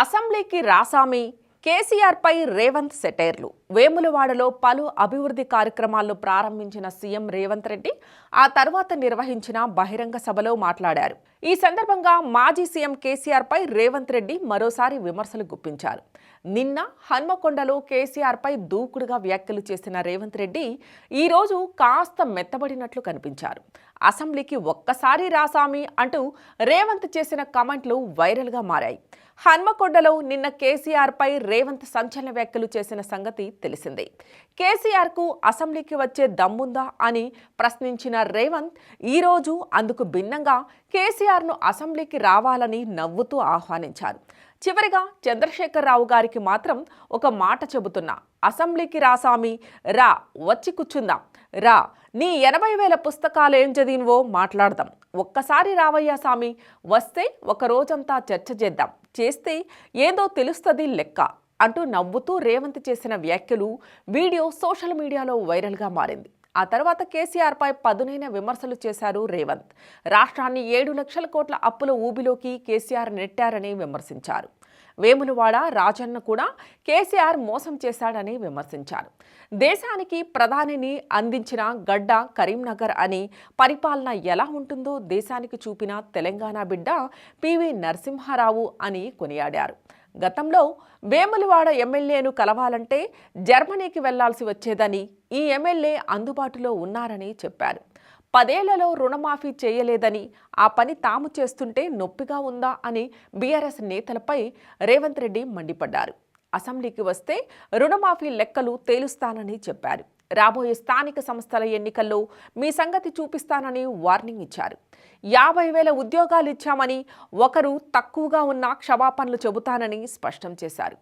అసెంబ్లీకి రాసామి కేసీఆర్పై రేవంత్ సెటైర్లు. వేములవాడలో పలు అభివృద్ధి కార్యక్రమాలను ప్రారంభించిన సీఎం రేవంత్ రెడ్డి ఆ తర్వాత నిర్వహించిన బహిరంగ సభలో మాట్లాడారు. ఈ సందర్భంగా మాజీ సీఎం కేసీఆర్పై రేవంత్ రెడ్డి మరోసారి విమర్శలు గుప్పించారు. నిన్న హన్మకొండలో కేసీఆర్పై దూకుడుగా వ్యాఖ్యలు చేసిన రేవంత్ రెడ్డి ఈరోజు కాస్త మెత్తబడినట్లు కనిపించారు. అసెంబ్లీకి ఒక్కసారి రాసామి అంటూ రేవంత్ చేసిన కామెంట్లు వైరల్గా మారాయి. హన్మకొండలో నిన్న కేసీఆర్పై రేవంత్ సంచలన వ్యాఖ్యలు చేసిన సంగతి తెలిసిందే. కేసీఆర్కు అసెంబ్లీకి వచ్చే దమ్ముందా అని ప్రశ్నించిన రేవంత్ ఈరోజు అందుకు భిన్నంగా కేసీఆర్ కేసీఆర్ను అసెంబ్లీకి రావాలని నవ్వుతూ ఆహ్వానించారు. చివరిగా చంద్రశేఖరరావు గారికి మాత్రం ఒక మాట చెబుతున్నా. అసెంబ్లీకి రాసామి రా వచ్చి కూర్చుందాం. రా నీ ఎనభై వేల పుస్తకాలు ఏం చదివినవో మాట్లాడదాం. ఒక్కసారి రావయ్యా సామి వస్తే ఒక రోజంతా చర్చ చేద్దాం. చేస్తే ఏదో తెలుస్తుంది లెక్క అంటూ నవ్వుతూ రేవంత్ చేసిన వ్యాఖ్యలు వీడియో సోషల్ మీడియాలో వైరల్గా మారింది. ఆ తర్వాత కేసీఆర్పై పదునైన విమర్శలు చేశారు రేవంత్. రాష్ట్రాన్ని ఏడు లక్షల కోట్ల అప్పుల ఊబిలోకి కేసీఆర్ నెట్టారని విమర్శించారు. వేములవాడ రాజన్న కూడా కేసీఆర్ మోసం చేశాడని విమర్శించారు. దేశానికి ప్రధానిని అందించిన గడ్డ కరీంనగర్ అని పరిపాలన ఎలా ఉంటుందో దేశానికి చూపిన తెలంగాణ బిడ్డ పివి నరసింహారావు అని కొనియాడారు. గతంలో వేములవాడ ఎమ్మెల్యేను కలవాలంటే జర్మనీకి వెళ్ళాల్సి వచ్చేదని ఈ ఎమ్మెల్యే అందుబాటులో ఉన్నారని చెప్పారు. పదేళ్ళలో రుణమాఫీ చేయలేదని ఆ పని తాము చేస్తుంటే నొప్పిగా ఉందా అని బీఆర్ఎస్ నేతలపై రేవంత్ రెడ్డి మండిపడ్డారు. అసెంబ్లీకి వస్తే రుణమాఫీ లెక్కలు తేలుస్తానని చెప్పారు. రాబోయే స్థానిక సంస్థల ఎన్నికల్లో మీ సంగతి చూపిస్తానని వార్నింగ్ ఇచ్చారు. యాభై వేల ఉద్యోగాలు ఇచ్చామని ఒకరు తక్కువగా ఉన్న క్షమాపణలు చెబుతానని స్పష్టం చేశారు.